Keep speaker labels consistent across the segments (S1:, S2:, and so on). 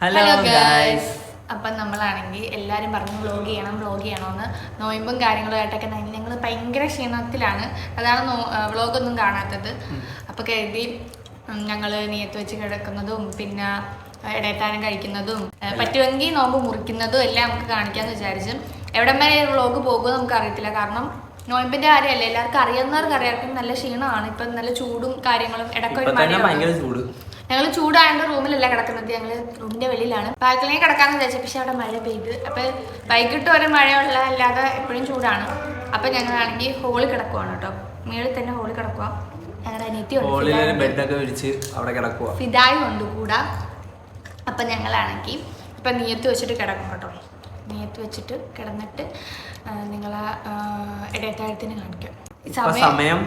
S1: Hello guys അപ്പം നമ്മളാണെങ്കിൽ എല്ലാവരും പറഞ്ഞു വ്ലോഗ് ചെയ്യണം വ്ലോഗ് ചെയ്യണമെന്ന് നോയമ്പും കാര്യങ്ങളുമായിട്ടൊക്കെ ഞങ്ങൾ ഭയങ്കര ക്ഷീണത്തിലാണ്. അതാണ് വ്ലോഗൊന്നും കാണാത്തത്. അപ്പോൾ കരുതി ഞങ്ങൾ നീയത്ത് വെച്ച് കിടക്കുന്നതും പിന്നെ ഇടയത്താനം കഴിക്കുന്നതും പറ്റുമെങ്കിൽ നോമ്പ് മുറിക്കുന്നതും എല്ലാം നമുക്ക് കാണിക്കാമെന്ന് വിചാരിച്ചു. എവിടം വരെ വ്ലോഗ് പോകുമോ നമുക്ക് അറിയത്തില്ല കാരണം നോയമ്പിന്റെ കാര്യമല്ല? എല്ലാവർക്കും അറിയുന്നവർക്ക് അറിയാം. നല്ല ക്ഷീണമാണ്. ഇപ്പൊ നല്ല ചൂടും കാര്യങ്ങളും ഇടയ്ക്കൊരു മഴയും
S2: ഭയങ്കര ചൂട്.
S1: ഞങ്ങൾ ചൂടായതുകൊണ്ട് റൂമിലല്ല കിടക്കുന്നത്. ഞങ്ങൾ റൂമിന്റെ വെളിയിലാണ്. ബാൽക്കണിയിൽ കിടക്കാന്ന് വിചാരിച്ചു. പക്ഷെ അവിടെ മഴ പെയ്ത്. അപ്പൊ വൈകിട്ട് വരെ മഴയുള്ള അല്ലാതെ എപ്പോഴും ചൂടാണ്. അപ്പൊ ഞങ്ങളാണെങ്കിൽ ഹോളിൽ കിടക്കുവാണ് കേട്ടോ. മേളിൽ തന്നെ ഹോളിൽ കിടക്കുക ഞങ്ങളുടെ അനിയത്തി ഉണ്ട് കൂടെ. അപ്പൊ ഞങ്ങളാണെങ്കിൽ ഇപ്പൊ നീയത്ത് വെച്ചിട്ട് കിടക്കും കേട്ടോ. നീയത്ത് വെച്ചിട്ട് കിടന്നിട്ട് നിങ്ങൾ ഇടയത്താഴത്തിന് കാണിക്കാം. സമയം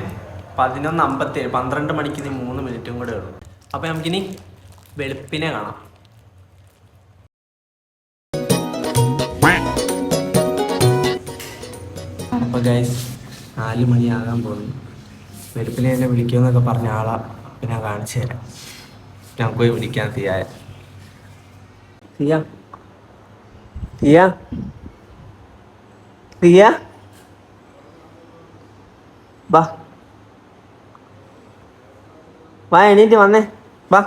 S2: പതിനൊന്ന് അമ്പത്തേഴ് പന്ത്രണ്ട് മണിക്ക് ഇനി മൂന്ന് മിനിറ്റും കൂടെ ഉള്ളു. അപ്പൊ നമുക്കിനി വെളുപ്പിനെ കാണാം. അപ്പോൾ ഗൈസ് നാല് മണിയാകാൻ പോകുന്നു. വെളുപ്പിനെ എന്നെ വിളിക്കുമെന്നൊക്കെ പറഞ്ഞ ആളാ. അപ്പൊ ഞാൻ കാണിച്ചു തരാം. ഞാൻ പോയി വിളിക്കാൻ തീയായ തീയ തീയ തീയ വാ വാ എണീറ്റ് വന്നേ വാ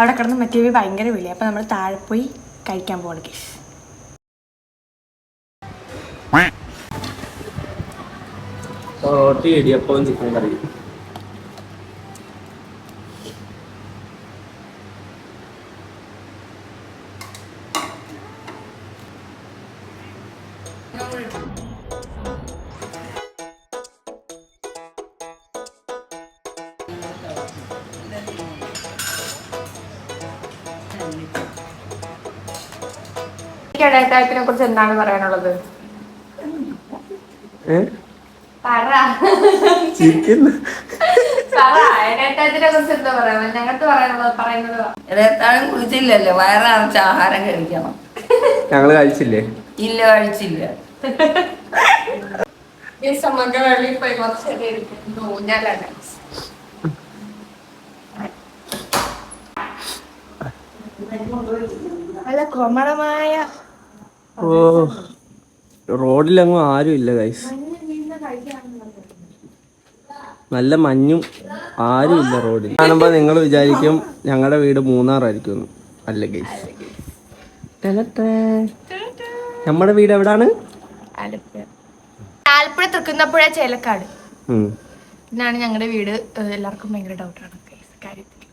S1: അവിടെ കിടന്ന് മറ്റേ ഭയങ്കര വിളി അപ്പൊ നമ്മൾ താഴെ പോയി കഴിക്കാൻ പോകണം കേസ്
S2: റോട്ടി ഇടിയപ്പവും ചിക്കൻ കറി.
S1: ഞങ്ങൾക്ക് പറയാനുള്ളത് എന്താണ് പറയാനുള്ളത്
S3: ഇടയത്താഴം ആഹാരം കഴിക്കണം.
S2: ഞങ്ങൾ കഴിച്ചില്ലേ?
S3: ഇല്ല കഴിച്ചില്ല.
S1: വെളിയിൽ പോയി കുറച്ച്. ഊഞ്ഞാലാണ്. നല്ല കോമളമായ
S2: ഓ റോഡിലെങ്ങും ആരും ഇല്ല ഗൈസ് നല്ല മഞ്ഞും ആരും ഇല്ല റോഡിൽ. കാണുമ്പോ നിങ്ങൾ വിചാരിക്കും ഞങ്ങളുടെ വീട് മൂന്നാറായിരിക്കും. അല്ല ഗൈസ് നമ്മുടെ വീട് എവിടാണ്?
S1: ആലപ്പുഴ. ആലപ്പുഴ തൃക്കുന്നപ്പുഴ ചേലക്കാട്. ഇതാണ് ഞങ്ങളുടെ വീട്. എല്ലാവർക്കും ഭയങ്കര ഡൗട്ടാണ് കാര്യത്തിൽ.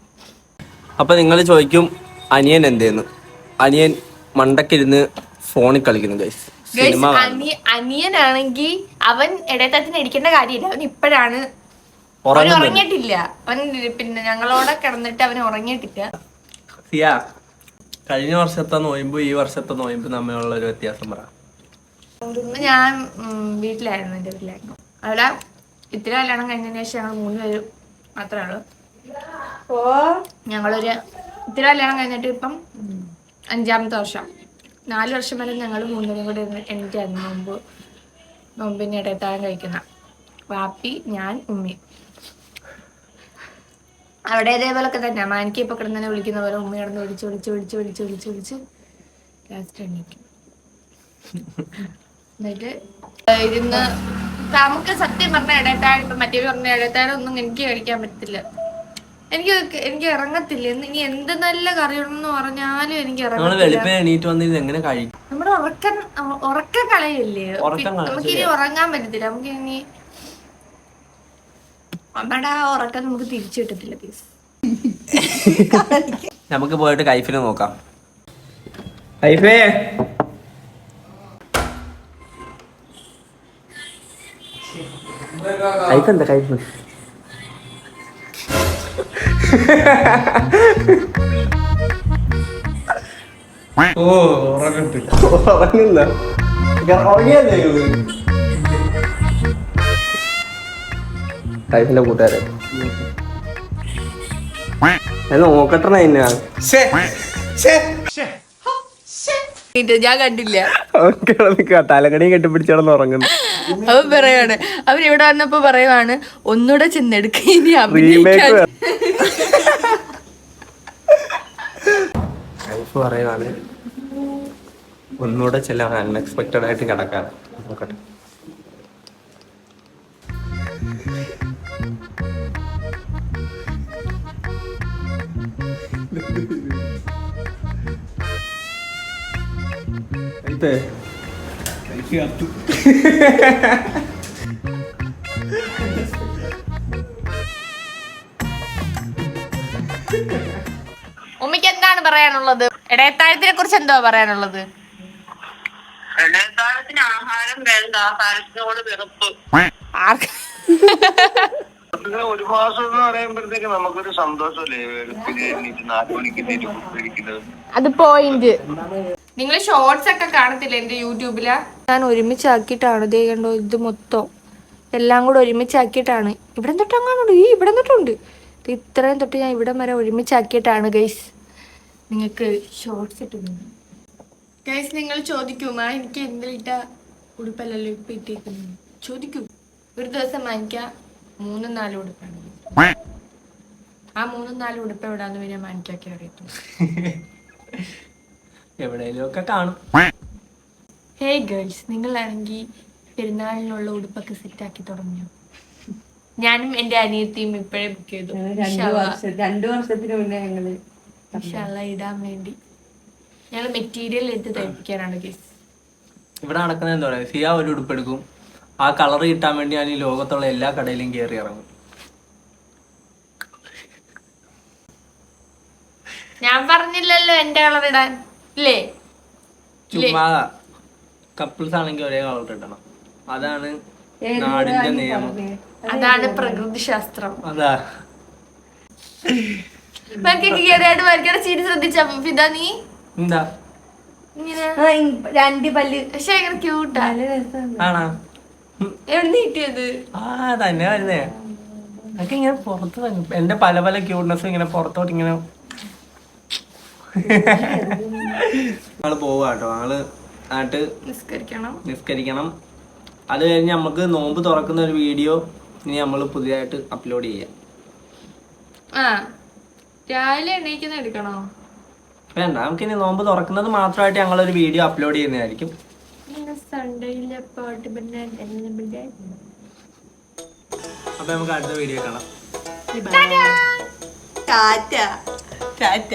S2: അപ്പൊ നിങ്ങൾ ചോദിക്കും അനിയൻ എന്തേന്ന്? അനിയൻ മണ്ടക്കിരുന്ന് ഫോണിൽ കളിക്കുന്നു ഗൈസ്
S1: അനിയനാണെങ്കിൽ അവൻ ഇടയത്തത്തിന് അടിക്കേണ്ട കാര്യമില്ല. അവൻ ഇപ്പോഴാണ്. അവൻ ഉറങ്ങിയിട്ടില്ല. അവൻ പിന്നെ ഞങ്ങളോടെ കിടന്നിട്ട് അവൻ ഉറങ്ങിയിട്ടില്ല.
S2: സിയ കഴിഞ്ഞ വർഷത്തെ നോയമ്പ് ഈ വർഷത്തെ നോയമ്പ് തമ്മിലുള്ള ഒരു വ്യത്യാസം പറ.
S1: ഞാൻ വീട്ടിലായിരുന്നു എന്റെ വീട്ടിലായിരുന്നു. അവിടെ ഇത്തിരി കല്യാണം കഴിഞ്ഞതിന് ശേഷം ഞങ്ങൾ മൂന്ന് വരും മാത്രമേ ഉള്ളൂ. ഞങ്ങളൊരു ഇത്ര കല്യാണം കഴിഞ്ഞിട്ട് ഇപ്പം അഞ്ചാമത്തെ വർഷം. നാല് വർഷം വരെ ഞങ്ങൾ മൂന്നിനും കൂടി എനിക്കായിരുന്നു മുമ്പ് നോമ്പിന് ഇടയത്താഴം കഴിക്കുന്ന വാപ്പി ഞാൻ ഉമ്മി. അവിടെ ഇതേപോലൊക്കെ തന്നെ. മാനിക്ക് ഇപ്പൊ കിടന്നെ വിളിക്കുന്ന പോലെ ഉമ്മ കിടന്ന് വിളിച്ച് വിളിച്ച് വിളിച്ച് വിളിച്ച് വിളിച്ച് വിളിച്ച് ലാസ്റ്റ് എണ്ണിക്കും എന്നിട്ട് ഇരുന്ന് നമുക്ക് സത്യം പറഞ്ഞ ഇടയത്താഴം ഇപ്പൊ മറ്റേ പറഞ്ഞ ഇടയത്താഴം ഒന്നും എനിക്ക് കഴിക്കാൻ പറ്റില്ല എനിക്ക് എനിക്ക് ഇറങ്ങത്തില്ല. ഇനി എന്ത് നല്ല കറിയുണ്ടെന്ന് പറഞ്ഞാലും എനിക്ക് ഇറങ്ങത്തില്ല.
S2: വെളുപ്പിന് എണീറ്റ് വന്നിരുന്ന് എങ്ങനെ കഴിക്കും?
S1: നമ്മുടെ ഉറക്ക ഉറക്ക കളയല്ലേ?
S2: കളയില്ലേ?
S1: നമുക്ക് ഇനി ഉറങ്ങാൻ പറ്റത്തില്ല. നമുക്ക് ഇനി നമ്മുടെ ആ ഉറക്കം നമുക്ക് തിരിച്ചു കിട്ടത്തില്ല പ്ലീസ്
S2: നമുക്ക് പോയിട്ട് കൈഫിനെ നോക്കാം. കൈഫേ. കൈഫ് എന്താ കൈഫ്? ഓ ഉറങ്ങത്തില്ല ഉറങ്ങുന്ന ഉറങ്ങിയല്ലേ? ടൈപ്പിന്റെ കൂട്ടുകാരെ. ഞാൻ നോക്കട്ടെ
S1: ഞാൻ കണ്ടില്ല.
S2: തലകടിയും കെട്ടിപ്പിടിച്ചാണെന്ന് ഉറങ്ങുന്നു.
S1: അവൻ പറയാണ് അവരിവിടെ ഇവിടെ വന്നപ്പോ പറയുവാണ് ഒന്നുകൂടെ ചെന്നെടുക്ക ഇനി അഭിനയിക്കാൻ.
S2: പറയുവാണ് ഒന്നുകൂടെ ചില അൺഎക്സ്പെക്റ്റഡ് ആയിട്ട് കിടക്കാൻ നോക്കട്ടെ. ലൈഫേ, കത്തു.
S1: ഉമ്മയ്ക്ക് എന്താണ് പറയാനുള്ളത്? ഇടയത്താഴത്തിനെ കുറിച്ച് എന്തോ പറയാനുള്ളത്?
S4: ഇടക്കാലത്തിന് ആഹാരം വേണ്ട. ആഹാരത്തിനോട് വെറുപ്പ്.
S5: ഒരു മാസം എന്ന് പറയുമ്പോഴത്തേക്ക് നമുക്കൊരു സന്തോഷമല്ലേ? നാല് മണിക്ക്
S1: അത് പോയിന്റ്. നിങ്ങൾ ഷോർട്സ് ഒക്കെ കാണത്തില്ല എന്റെ യൂട്യൂബിൽ? ഞാൻ ഒരുമിച്ചാക്കിയിട്ടാണ് ഇതേ കണ്ടോ ഇത് മൊത്തം. എല്ലാം കൂടെ ഒരുമിച്ചാക്കിയിട്ടാണ്. ഇവിടെ തൊട്ട് അങ്ങാനുണ്ട് ഈ ഇവിടെ തൊട്ടുണ്ട്. ഇത് ഇത്രയും തൊട്ട് ഞാൻ ഇവിടെ വരെ ഒരുമിച്ചാക്കിയിട്ടാണ് ഗൈസ് നിങ്ങൾക്ക് ഷോർട്സ് ഇട്ടുന്നത് ഗൈസ് നിങ്ങൾ ചോദിക്കുമാ എനിക്ക് എന്തിലിട്ട ഉടുപ്പല്ലല്ലോ ഇപ്പൊ ഇട്ടേക്കുന്നത് ചോദിക്കൂ. ഒരു ദിവസം വാങ്ങിക്കാം മൂന്നും നാലും ഉടുപ്പാണ്. ആ മൂന്നും നാലും ഉടുപ്പ് എവിടാന്ന് പിന്നെ മാനിക്കാക്കി അറിയത്തു
S2: എവിടെയെങ്കിലും ഒക്കെ കാണും.
S1: ഹേയ് ഗേൾസ് നിങ്ങളാണെങ്കിൽ പെരുന്നാളിനുള്ള ഉടുപ്പൊക്കെ സെറ്റാക്കി തുടങ്ങിയോ ഞാനും എന്റെ അനിയത്തിയും ഇപ്പോഴേ ബുക്ക് ചെയ്തു.
S3: രണ്ടു വർഷത്തിന് മുന്നേ ഞങ്ങൾ
S1: ഇൻഷാല്ലാ ഇടാൻ വേണ്ടി. ഞങ്ങൾ മെറ്റീരിയൽ എടുത്ത് തയ്പ്പിക്കാനാണ് ഗേസ്
S2: ഇവിടെ നടക്കുന്നത് എന്താ പറയുക സിയ ഒരു ഉടുപ്പെടുക്കും ആ കളർ കിട്ടാൻ വേണ്ടി ഞാൻ ഈ ലോകത്തുള്ള എല്ലാ കടയിലും കയറി ഇറങ്ങും.
S1: ഞാൻ പറഞ്ഞില്ലല്ലോ എന്റെ കളർ ഇടാൻ. ഇല്ലേ? ഇല്ലേ?
S2: ചുമ്മാ കപ്പിൾസ് ആണെങ്കിൽ ഒരേ കളർ ഇടണം. അതാണ് നാടിന്റെ നിയമം.
S1: അതാണ് പ്രകൃതി ശാസ്ത്രം
S2: അതാ.
S1: കേറിയായിട്ട് വരയ്ക്കണ ചിരി ശ്രദ്ധിച്ച ഫിദ നീ?
S2: എന്താ?
S3: രണ്ട് പല്ല്.
S1: പക്ഷെ ഭയങ്കര ക്യൂട്ടാ
S2: ആണാ.
S1: എവിടെ
S2: ആ തന്നെ വരുന്നേ. അതൊക്കെ ഇങ്ങനെ പുറത്ത് വരും. എന്റെ പല പല ക്യൂട്ട്നെസ് ഇങ്ങനെ പുറത്തോട്ട് ഇങ്ങനെ. ഞങ്ങൾ പോവാട്ടോ ഞങ്ങൾ നാട്ട്
S1: നിസ്കരിക്കണം.
S2: നിസ്കരിക്കണം. അത് കഴിഞ്ഞ് നമുക്ക് നോമ്പ് തുറക്കുന്ന ഒരു വീഡിയോ ഇനി നമ്മൾ പുതിയതായിട്ട് അപ്ലോഡ് ചെയ്യാം.
S1: ആ രാവിലെ എണീക്കുന്ന എടുക്കണോ?
S2: വേണ്ട നമുക്ക് ഇനി നോമ്പ് തുറക്കുന്നത് മാത്രമായിട്ട് ഞങ്ങൾ ഒരു വീഡിയോ അപ്ലോഡ് ചെയ്യുന്നതായിരിക്കും.
S1: സൺഡേയിലെ പാട്ട് പിന്നെ
S2: അപ്പൊ നമുക്ക് അടുത്ത വീഡിയോ കാണാം.
S1: ടാറ്റ. ടാറ്റ.